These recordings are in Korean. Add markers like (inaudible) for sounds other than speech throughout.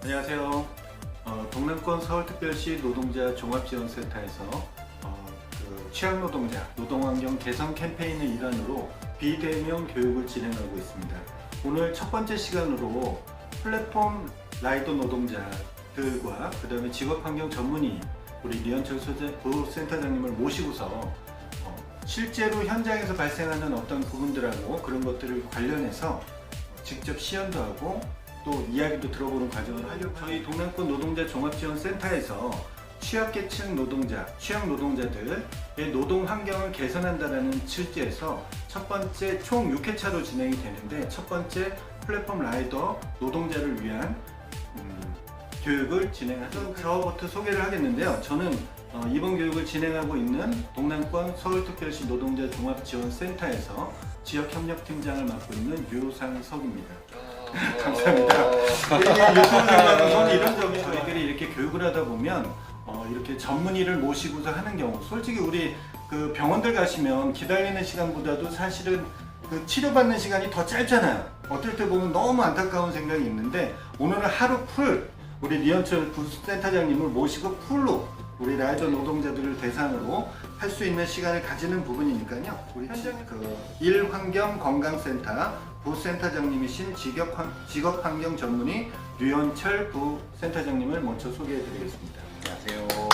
안녕하세요. 어, 동남권 서울특별시 노동자 종합지원센터에서 어, 그 취약 노동자 노동환경 개선 캠페인의 일환으로 비대면 교육을 진행하고 있습니다. 오늘 첫 번째 시간으로 플랫폼 라이더 노동자들과 그 다음에 직업환경 전문의 우리 리현철 부센터장님을 모시고서 어, 실제로 현장에서 발생하는 어떤 부분들하고 그런 것들을 관련해서 직접 시연도 하고 또 이야기도 들어보는 과정을 하려고 저희 동남권 노동자 종합지원센터에서 취약계층 노동자, 취약 노동자들의 노동 환경을 개선한다는 취지에서 첫 번째 총 6회차로 진행이 되는데 첫 번째 플랫폼 라이더 노동자를 위한 음, 교육을 진행하죠. 저부터 소개를 하겠는데요. 저는 어, 이번 교육을 진행하고 있는 동남권 서울특별시 노동자 종합지원센터에서 지역협력팀장을 맡고 있는 유상석입니다. (laughs) 감사합니다. 이게 유튜브 생활에서 이런 점이 저희들이 이렇게 교육을 하다 보면 어, 이렇게 전문의를 모시고서 하는 경우 솔직히 우리 그 병원들 가시면 기다리는 시간보다도 사실은 그 치료받는 시간이 더 짧잖아요. 어떨 때 보면 너무 안타까운 생각이 있는데 오늘은 하루 풀 우리 리언철 부센터장님을 모시고 풀로 우리 라이더 노동자들을 대상으로 할 수 있는 시간을 가지는 부분이니까요. 우리 현장 그 일 환경 건강센터 부센터장님이신 직업, 직업환경 전문의 류현철 부센터장님을 먼저 소개해드리겠습니다. 안녕하세요.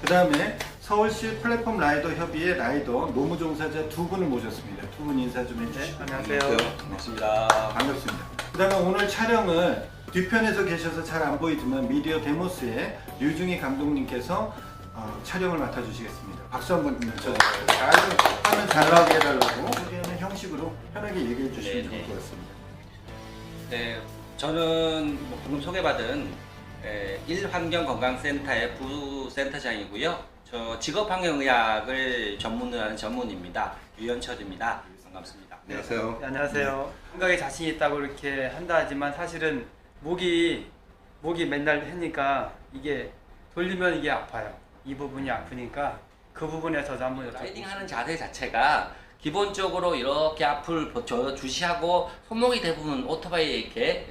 그 다음에 서울시 플랫폼 라이더 협의회 라이더 노무종사자 두 분을 모셨습니다. 두 분 인사 좀 해주시고 안녕하세요. 반갑습니다. 반갑습니다. 그 다음에 오늘 촬영을 뒤편에서 계셔서 잘 안 보이지만 미디어 데모스의 류중희 감독님께서 어, 촬영을 맡아주시겠습니다. 박수 한번 쳐주세요. 잘 하면 잘 나오게 해달라고 형식으로 편하게 얘기해 주시면 네, 좋을 네. 것 같습니다. 네, 저는 뭐 방금 소개받은 에, 일환경건강센터의 부센터장이고요. 저 직업환경의학을 전문으로 하는 전문입니다. 유현철입니다. 반갑습니다. 네, 안녕하세요. 건강에 자신 있다고 이렇게 한다 하지만 사실은 목이 목이 맨날 하니까 이게 돌리면 이게 아파요. 이 부분이 아프니까 그 부분에 저도 한번 여쭤보고 라이딩 하는 자세 자체가 기본적으로 이렇게 앞을 저 주시하고 손목이 대부분 오토바이에 이렇게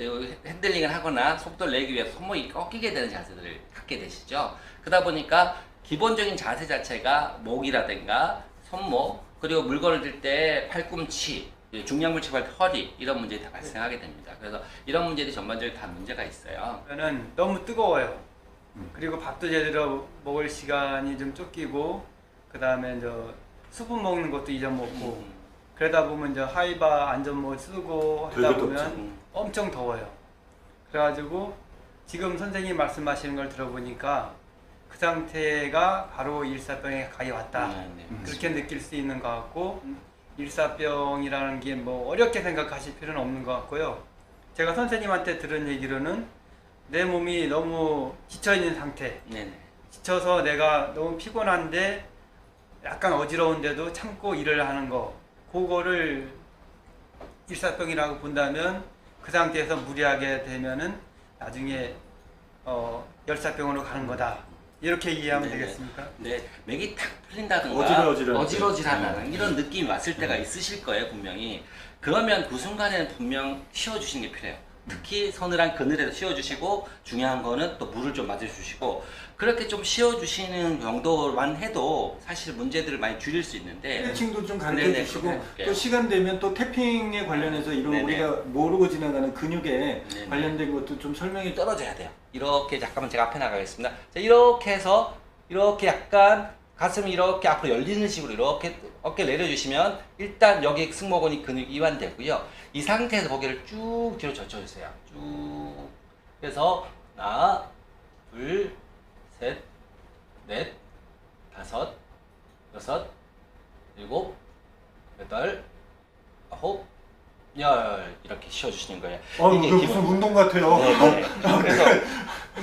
핸들링을 하거나 속도를 내기 위해서 손목이 꺾이게 되는 자세들을 갖게 되시죠. 그러다 보니까 기본적인 자세 자체가 목이라든가 손목 그리고 물건을 들 때 팔꿈치 중량물 취할 때 허리 이런 문제들이 다 발생하게 됩니다. 그래서 이런 문제들이 전반적으로 다 문제가 있어요. 그러면은 너무 뜨거워요. 그리고 밥도 제대로 먹을 시간이 좀 쫓기고 그 다음에 저 수분 먹는 것도 잊어먹고 음, 그러다 보면 이제 하이바 안전모 쓰고 하다 보면 덥죠. 음. 엄청 더워요. 그래가지고 지금 선생님 말씀하시는 걸 들어보니까 그 상태가 바로 일사병에 가이 왔다. 네, 네. 음. 그렇게 느낄 수 있는 것 같고 일사병이라는 게 뭐 어렵게 생각하실 필요는 없는 것 같고요. 제가 선생님한테 들은 얘기로는 내 몸이 너무 지쳐 있는 상태, 네네. 지쳐서 내가 너무 피곤한데 약간 어지러운데도 참고 일을 하는 거, 그거를 일사병이라고 본다면 그 상태에서 무리하게 되면은 나중에 어, 열사병으로 가는 거다. 이렇게 이해하면 네네. 되겠습니까? 네, 맥이 탁 풀린다든가 어지러워지라는 어지러지라는 음. 이런 느낌이 왔을 때가 있으실 거예요 분명히 그러면 그 순간에는 분명 쉬어주시는 게 필요해요 특히 서늘한 그늘에서 쉬어주시고 중요한 거는 또 물을 좀 맞아주시고 그렇게 좀 쉬어주시는 정도만 해도 사실 문제들을 많이 줄일 수 있는데 스트레칭도 좀 가르쳐 네네, 주시고 또 시간 되면 또 태핑에 관련해서 이런 네네. 우리가 모르고 지나가는 근육에 네네. 관련된 것도 좀 설명해 떨어져야 돼요. 이렇게 잠깐만 제가 앞에 나가겠습니다. 자, 이렇게 해서 이렇게 약간 가슴이 이렇게 앞으로 열리는 식으로 이렇게 어깨 내려주시면 일단 여기 승모근이 근육이 이완되고요. 이 상태에서 고개를 쭉 뒤로 젖혀주세요. 쭉. 그래서 하나, 둘, 셋, 넷, 다섯, 여섯, 일곱, 여덟, 아홉, 열 이렇게 쉬어주시는 거예요. 어, 이게 기본- 무슨 운동 같아요. 네, 네. (laughs) 그래서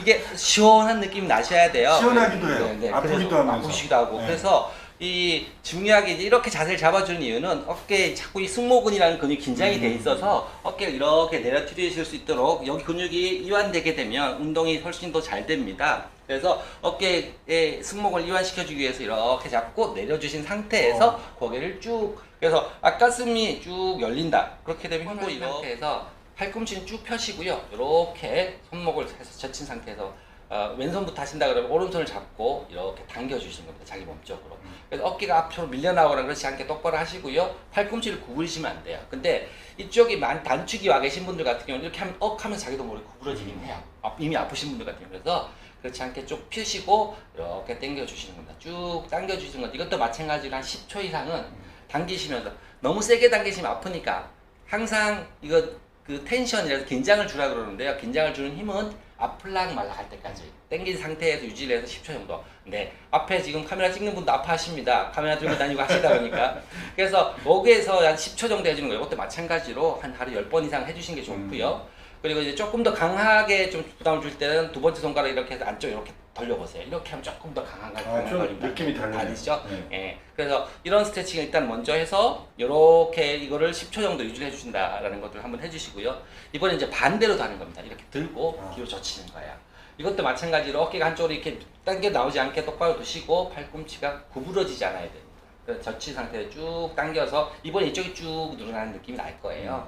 이게 시원한 느낌 나셔야 돼요. 시원하기도 해요. 아프기도 그래서 하면서. 아프시기도 하고. 네. 그래서 이 중요하게 이제 이렇게 자세를 잡아주는 이유는 어깨에 자꾸 이 승모근이라는 근육이 긴장이 음. 돼 있어서 어깨를 이렇게 내려트리실 수 있도록 여기 근육이 이완되게 되면 운동이 훨씬 더 잘 됩니다. 그래서 어깨에 승모근을 이완시켜주기 위해서 이렇게 잡고 내려주신 상태에서 어. 고개를 쭉 그래서 앞가슴이 쭉 열린다. 그렇게 되면 흉도 이렇게 해서 팔꿈치는 쭉 펴시고요. 이렇게 손목을 해서 젖힌 상태에서 어, 왼손부터 하신다 그러면 오른손을 잡고 이렇게 당겨주시는 겁니다. 자기 몸쪽으로. 그래서 어깨가 앞으로 밀려나오거나 그렇지 않게 똑바로 하시고요. 팔꿈치를 구부리시면 안 돼요. 근데 이쪽이 만 단축이 와 계신 분들 같은 경우는 이렇게 하면 억 하면 자기도 모르게 구부러지긴 해요. 아, 이미 아프신 분들 같은 경우 그래서 그렇지 않게 쭉 펴시고 이렇게 당겨 주시는 겁니다. 쭉 당겨 주시는 것. 이것도 마찬가지로 한 10초 이상은 당기시면서 너무 세게 당기시면 아프니까 항상 이거 그 텐션이라서 긴장을 주라 그러는데요. 긴장을 주는 힘은 아플락 말라 할 때까지 당긴 상태에서 유지를 해서 10초 정도. 네. 앞에 지금 카메라 찍는 분도 아파하십니다. 카메라 들고 다니고 하시다 보니까. 그래서 목에서 한 10초 정도 해주는 거예요. 이것도 마찬가지로 한 하루 10번 이상 해주시는 게 좋고요. 그리고 이제 조금 더 강하게 좀 부담을 줄 때는 두 번째 손가락 이렇게 해서 안쪽 이렇게 돌려보세요. 이렇게 하면 조금 더 강한 가 아, 좀 느낌이 다르네요. 다르죠? 네. 예. 그래서 이런 스트레칭을 일단 먼저 해서 이렇게 이거를 10초 정도 유지를 해주신다라는 것들을 한번 해주시고요. 이번에 이제 반대로도 하는 겁니다. 이렇게 들고 아. 뒤로 젖히는 거예요. 이것도 마찬가지로 어깨가 한쪽으로 이렇게 당겨 나오지 않게 똑바로 두시고 팔꿈치가 구부러지지 않아야 됩니다. 그래서 젖힌 상태에 쭉 당겨서 이번에 이쪽이 쭉 늘어나는 느낌이 날 거예요.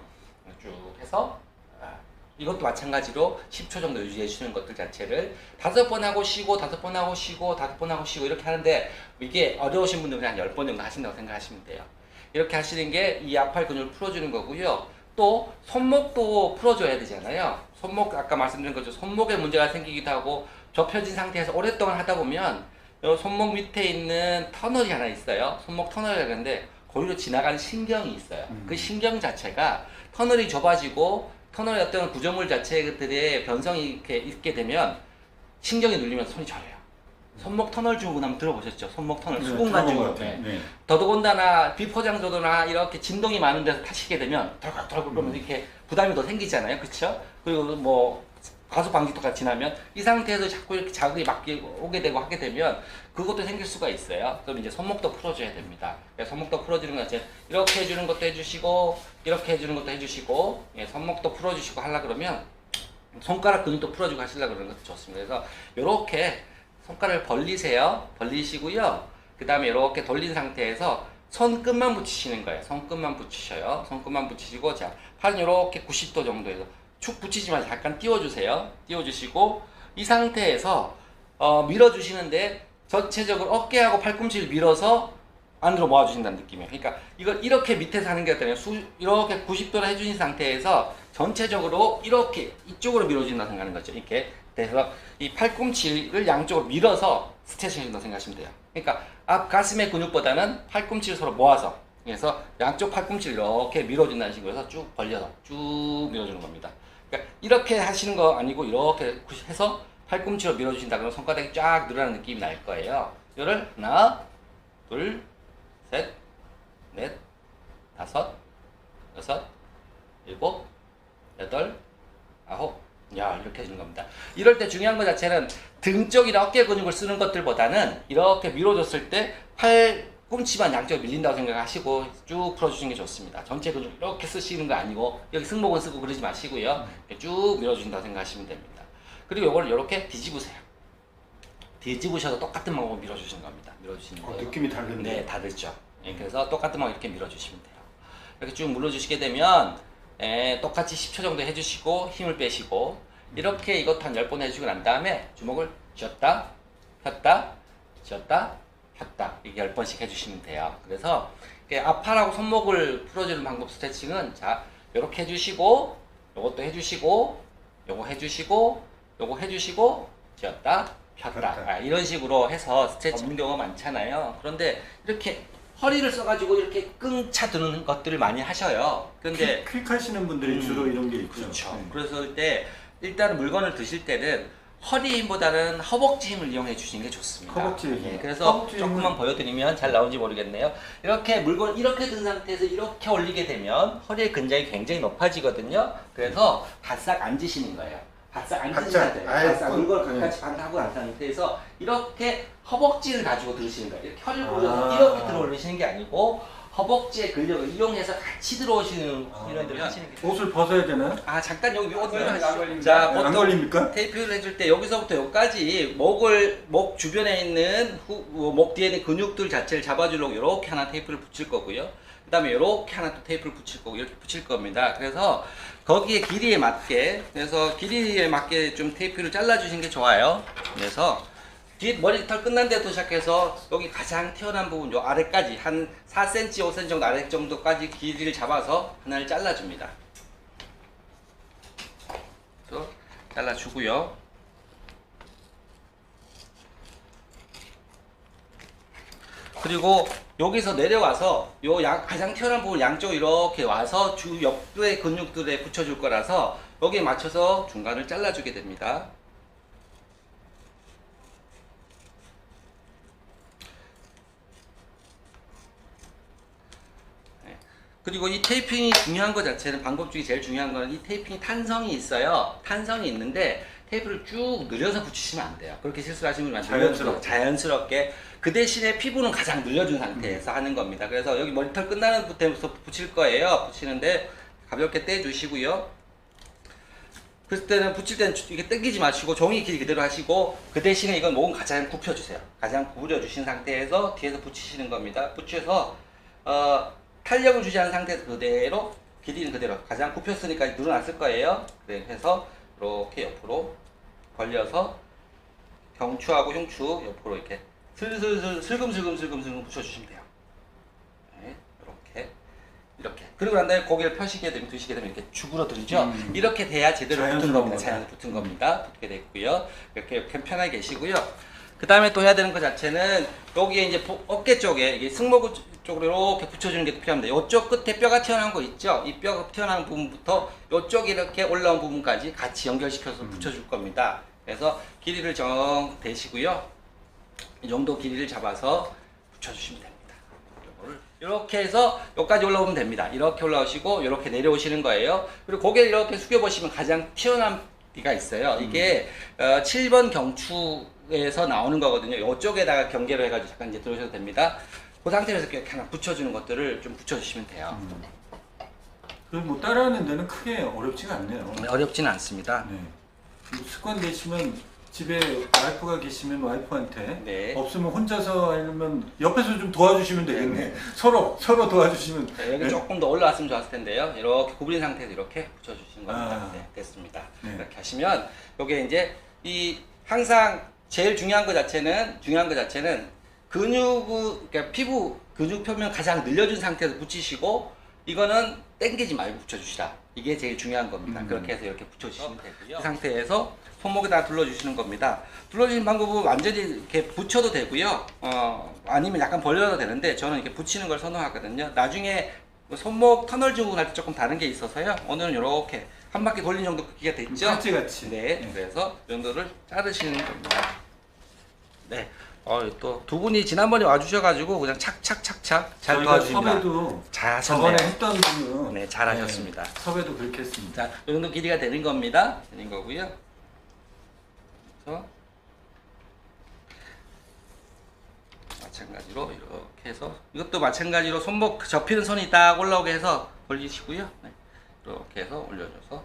쭉 해서 아, 이것도 마찬가지로 10초 정도 유지해 주는 것들 자체를 다섯 번 하고 쉬고 다섯 번 하고 쉬고 다섯 번 하고 쉬고 이렇게 하는데 이게 어려우신 분들은 한열번 정도 하신다고 생각하시면 돼요. 이렇게 하시는 게이 앞팔 근육을 풀어주는 거고요. 또 손목도 풀어줘야 되잖아요. 손목 아까 말씀드린 것처럼 손목에 문제가 생기기도 하고 접혀진 상태에서 오랫동안 하다 보면 요 손목 밑에 있는 터널이 하나 있어요. 손목 터널이라고 하는데 거기로 지나가는 신경이 있어요. 음. 그 신경 자체가 터널이 좁아지고 터널의 어떤 구조물 자체들의 변성이 이렇게 있게 되면 신경이 눌리면서 손이 저려요. 손목 터널 증후군 한번 들어보셨죠? 손목 터널, 것 증후군. 네. 네. 더더군다나 비포장도도나 이렇게 진동이 많은 데서 타시게 되면 덜컥덜컥 그러면 이렇게 부담이 더 생기잖아요. 그렇죠? 그리고 뭐 가속 방지턱가 지나면 이 상태에서 자꾸 이렇게 자극이 맞게 오게 되고 하게 되면 그것도 생길 수가 있어요. 그럼 이제 손목도 풀어줘야 됩니다. 그래서 손목도 풀어주는 거 이제 이렇게 해주는 것도 해주시고 이렇게 해주는 것도 해주시고 예, 손목도 풀어주시고 하려 그러면 손가락 근육도 풀어주고 하시려 그러는 것도 좋습니다. 그래서 이렇게 손가락을 벌리세요. 벌리시고요. 그 다음에 이렇게 돌린 상태에서 손끝만 붙이시는 거예요. 손끝만 붙이셔요. 손끝만 붙이시고 자 팔은 이렇게 90도 정도에서 축 붙이지 말고 잠깐 띄워주세요. 띄워주시고 이 상태에서 어, 밀어주시는데 전체적으로 어깨하고 팔꿈치를 밀어서 안으로 모아주신다는 느낌이에요. 그러니까 이걸 이렇게 밑에서 하는 게 아니라 수, 이렇게 90도로 해주신 상태에서 전체적으로 이렇게 이쪽으로 밀어준다 생각하는 거죠. 이렇게 그래서 이 팔꿈치를 양쪽으로 밀어서 스트레칭 해준다고 생각하시면 돼요. 그러니까 앞 가슴의 근육보다는 팔꿈치를 서로 모아서 그래서 양쪽 팔꿈치를 이렇게 밀어준다는 식으로 해서 쭉 벌려서 쭉 밀어주는 겁니다. 이렇게 하시는 거 아니고 이렇게 해서 팔꿈치로 밀어주신다 그러면 손가락이 쫙 늘어나는 느낌이 날 거예요. 이거를 하나, 둘, 셋, 넷, 다섯, 여섯, 일곱, 여덟, 아홉. 야, 이렇게 해주는 겁니다. 이럴 때 중요한 것 자체는 등 쪽이나 어깨 근육을 쓰는 것들보다는 이렇게 밀어줬을 때 팔 꿈치만 양쪽으로 밀린다고 생각하시고 쭉 풀어주시는 게 좋습니다. 전체 근육 이렇게 쓰시는 거 아니고 여기 승모근 쓰고 그러지 마시고요. 쭉 밀어주신다고 생각하시면 됩니다. 그리고 이걸 이렇게 뒤집으세요. 뒤집으셔서 똑같은 방법으로 밀어주시는 겁니다. 밀어주시는 어, 거예요. 느낌이 다른데. 네, 다르죠. 예, 그래서 똑같은 방법 이렇게 밀어주시면 돼요. 이렇게 쭉 눌러주시게 되면 예, 똑같이 10초 정도 해주시고 힘을 빼시고 이렇게 이것도 한 10번 해주고 난 다음에 주먹을 쥐었다 폈다 쥐었다 폈다 이게 10번씩 해주시면 돼요. 그래서 앞팔하고 손목을 풀어주는 방법 스트레칭은 자 이렇게 해주시고 요것도 해주시고 요거 해주시고 요거 해주시고 쥐었다 폈다. 아, 이런 식으로 해서 스트레칭 경우가 많잖아요. 그런데 이렇게 허리를 써가지고 이렇게 끙차 드는 것들을 많이 하셔요. 근데 퀵, 퀵 하시는 분들이 음, 주로 이런 게 있죠. 그렇죠. 네. 그래서 그때 일단 물건을 드실 때는 허리 힘보다는 허벅지 힘을 이용해 주시는 게 좋습니다. 허벅지 힘. 예, 그래서 허벅지 힘은- 조금만 보여드리면 잘 나오는지 모르겠네요. 이렇게 물건 이렇게 든 상태에서 이렇게 올리게 되면 허리의 근장이 굉장히 높아지거든요. 그래서 바싹 앉으시는 거예요. 바싹 앉으셔야 바짝, 돼요. 아예 바싹 ቁ- 물건을 네. 같이 반하고 안 상태에서 이렇게 허벅지를 가지고 들으시는 거예요. 이렇게 허리를 아. 올려서 이렇게 들어 올리시는 게 아니고 허벅지의 근력을 이용해서 같이 들어오시는 아. 인원들을 하시는 게 옷을 벗어야 되나요? 아 잠깐 여기 옷 하시죠. 걸립니다. 자안 보통 걸립니까? 테이프를 해줄 때 여기서부터 여기까지 목을 목 주변에 있는 후, 어, 목 뒤에 있는 근육들 자체를 잡아주려고 이렇게 하나 테이프를 붙일 거고요. 그다음에 이렇게 하나 또 테이프를 붙일 거고 이렇게 붙일 겁니다. 그래서 거기에 길이에 맞게 그래서 길이에 맞게 좀 테이프를 잘라주시는 게 좋아요. 그래서 뒤 머리털 끝난 데부터 시작해서 여기 가장 튀어나온 부분 요 아래까지 한 4cm, 5cm 정도 아래 정도까지 길이를 잡아서 하나를 잘라줍니다. 그래서 잘라주고요. 그리고 여기서 내려와서 요 양, 가장 튀어나온 부분 양쪽 이렇게 와서 주 옆에 근육들에 붙여줄 거라서 여기에 맞춰서 중간을 잘라주게 됩니다. 네. 그리고 이 테이핑이 중요한 것 자체는 방법 중에 제일 중요한 거는 이 테이핑이 탄성이 있어요. 탄성이 있는데 테이프를 쭉 늘려서 붙이시면 안 돼요. 그렇게 분이 많아요. 자연스럽게. 자연스럽게. 그 대신에 피부는 가장 늘려준 음. 상태에서 하는 겁니다. 그래서 여기 머리털 끝나는 부터부터 붙일 거예요. 붙이는데 가볍게 떼주시고요. 그럴 때는 붙일 때는 이게 당기지 마시고 종이 길이 그대로 하시고 그 대신에 이건 목은 가장 굽혀주세요. 가장 구부려 주신 상태에서 뒤에서 붙이시는 겁니다. 붙여서 어, 탄력을 주지 않은 상태에서 그대로 길이는 그대로 가장 굽혔으니까 늘어났을 거예요. 그래서 이렇게 옆으로 벌려서 경추하고 흉추 옆으로 이렇게 슬슬슬 슬금슬금 슬금슬금 붙여주시면 돼요. 네, 이렇게 이렇게 그리고 난 다음에 고개를 펴시게 되면 드시게 되면 이렇게 주그러들죠. 음. 이렇게 돼야 제대로 붙은 겁니다. 자연 붙은 겁니다. 붙게 됐고요. 이렇게, 이렇게 편하게 계시고요. 그 다음에 또 해야 되는 것 자체는 여기에 이제 보- 어깨 쪽에 승모근 쪽으로 이렇게 붙여주는 게 필요합니다. 이쪽 끝에 뼈가 튀어나온 거 있죠? 이 뼈가 튀어나온 부분부터 이쪽 이렇게 올라온 부분까지 같이 연결시켜서 음. 붙여줄 겁니다. 그래서 길이를 정 대시고요. 이 정도 길이를 잡아서 붙여주시면 됩니다. 이렇게 해서 여기까지 올라오면 됩니다. 이렇게 올라오시고 이렇게 내려오시는 거예요. 그리고 고개를 이렇게 숙여보시면 가장 튀어나온 띠가 있어요. 이게 어, 7번 경추에서 나오는 거거든요. 이쪽에다가 경계로 해가지고 잠깐 이제 들어오셔도 됩니다. 그 상태에서 이렇게 하나 붙여주는 것들을 좀 붙여주시면 돼요. 그리고 뭐 따라하는 데는 크게 어렵지가 않네요. 네, 어렵지는 않습니다. 네. 뭐 습관 되시면 집에 와이프가 계시면 와이프한테 네. 없으면 혼자서 하려면 옆에서 좀 도와주시면 되겠네. 서로 서로 도와주시면. 자, 여기 네. 조금 더 올라왔으면 좋았을 텐데요. 이렇게 구부린 상태에서 이렇게 붙여주시는 겁니다. 아. 네, 됐습니다. 네. 이렇게 하시면 요게 이제 이 항상 제일 중요한 것 자체는 중요한 것 자체는 근육 그러니까 피부 근육 표면 가장 늘려준 상태에서 붙이시고 이거는 당기지 말고 붙여주시라. 이게 제일 중요한 겁니다. 음. 그렇게 해서 이렇게 붙여주시면 되고요. 그 상태에서 손목에다 둘러주시는 겁니다. 둘러주신 방법은 완전히 이렇게 붙여도 되고요. 어, 아니면 약간 벌려도 되는데 저는 이렇게 붙이는 걸 선호하거든요. 나중에 손목 터널 증후군 할때 조금 다른 게 있어서요. 오늘은 이렇게 한 바퀴 돌린 정도 크기가 됐죠. 팔찌 같이. 네, 그래서 이 정도를 자르시는 겁니다. 네. 어, 또두 분이 지난번에 와주셔가지고 그냥 착착착착 잘 저희가 도와주십니다. 섭외도 잘하셨네요. 저번에 했던 분은 네, 잘하셨습니다. 네, 섭외도 그렇게 했습니다. 자, 이 정도 길이가 되는 겁니다. 되는 거고요. 그래서 마찬가지로 이렇게 해서 이것도 마찬가지로 손목 접히는 선이 딱 올라오게 해서 벌리시고요. 네. 이렇게 해서 올려줘서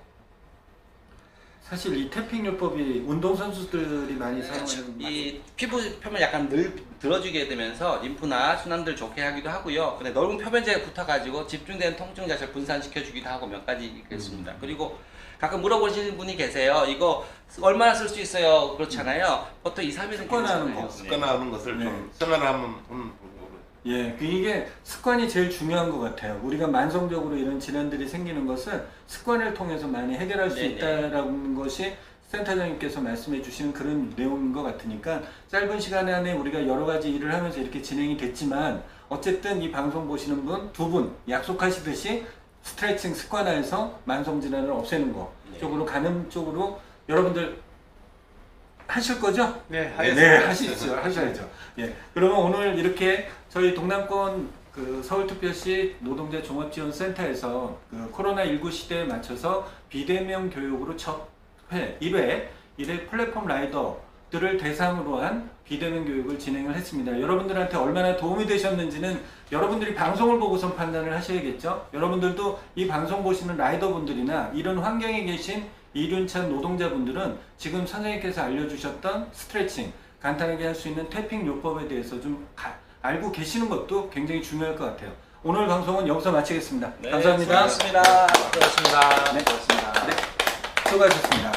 사실 이 태핑 요법이 운동 선수들이 많이 사용하는 그렇죠. 이 피부 표면 약간 늘 들어주게 되면서 림프나 순환들 좋게 하기도 하고요. 근데 넓은 표면제가 붙어가지고 집중되는 통증 자체를 분산시켜 주기도 하고 몇 가지 있겠습니다. 음. 그리고 가끔 물어보시는 분이 계세요. 이거 쓰- 얼마나 쓸 수 있어요? 그렇잖아요. 보통 2, 3일은 습관화하는. 거, 습관화하는 것을 네. 좀 생활을 하면 음, 예, 그 이게 습관이 제일 중요한 것 같아요. 우리가 만성적으로 이런 질환들이 생기는 것은 습관을 통해서 많이 해결할 수 네네. 있다라는 것이 센터장님께서 말씀해 주시는 그런 내용인 것 같으니까 짧은 시간 안에 우리가 여러 가지 일을 하면서 이렇게 진행이 됐지만 어쨌든 이 방송 보시는 분 두분 약속하시듯이 스트레칭 습관화해서 만성 질환을 없애는 거 네. 쪽으로 가는 쪽으로 여러분들 하실 거죠? 네, 네, 하겠습니다. 하시죠. 하셔야죠. 예. 그러면 오늘 이렇게 저희 동남권 그 서울특별시 노동자 종합지원센터에서 그 코로나19 시대에 맞춰서 비대면 교육으로 첫 회, 1회, 1회 플랫폼 라이더 들을 대상으로 한 비대면 교육을 진행을 했습니다. 여러분들한테 얼마나 도움이 되셨는지는 여러분들이 방송을 보고선 판단을 하셔야겠죠. 여러분들도 이 방송 보시는 라이더분들이나 이런 환경에 계신 이륜찬 노동자분들은 지금 선생님께서 알려주셨던 스트레칭, 간단하게 할 수 있는 태핑 요법에 대해서 좀 가- 알고 계시는 것도 굉장히 중요할 것 같아요. 오늘 방송은 여기서 마치겠습니다. 감사합니다. 수고하셨습니다. 수고하셨습니다. 네. 수고하셨습니다. 네. 수고하셨습니다.